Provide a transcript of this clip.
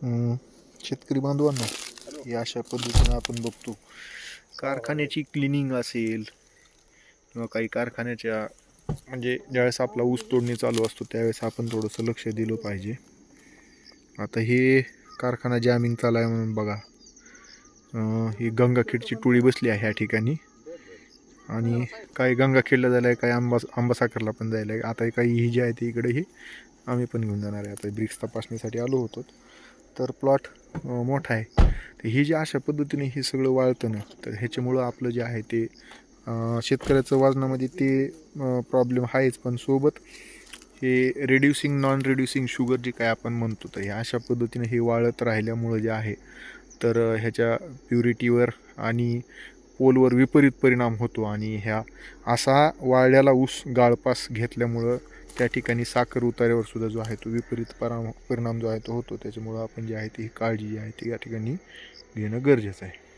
शेतकरी बांधवांना हे अशा पद्धतीनं आपण बघतो. कारखान्याची क्लिनिंग असेल किंवा काही कारखान्याच्या म्हणजे ज्यावेळेस आपला ऊस तोडणी चालू असतो त्यावेळेस आपण थोडंसं लक्ष दिलं पाहिजे. आता हे कारखाना जॅमिंग चालू आहे म्हणून बघा. ही गंगाखेडची टोळी बसली आहे ह्या ठिकाणी. आणि काही गंगाखेडला जायला आहे काही आंबा आंबासाखरला पण जायला आहे आता काही ही जी आहे ती इकडे ही आम्ही पण घेऊन जाणार आहे. आता ब्रिक्स तपासणीसाठी आलो होतो. तर प्लॉट मोठा आहे. तर ही जी अशा पद्धतीने हे सगळं वाळतं ना तर ह्याच्यामुळं आपलं जे आहे ते शेतकऱ्याचं वाजनामध्ये ते प्रॉब्लेम आहेच. पण सोबत हे रेड्युसिंग नॉन रेड्युसिंग शुगर जे काय आपण म्हणतो तर हे अशा पद्धतीने हे वाळत राहिल्यामुळं जे आहे तर ह्याच्या प्युरिटीवर आणि पोलवर विपरीत परिणाम होतो. आणि ह्या असा वाळल्याला ऊस गाळपास घेतल्यामुळं त्या ठिकाणी साखर उतार्यावर सुद्धा जो आहे तो विपरीत परिणाम परिणाम जो आहे तो होतो. त्याच्यामुळं आपण जे आहे ती काळजी जी आहे ती या ठिकाणी घेणं गरजेचं आहे.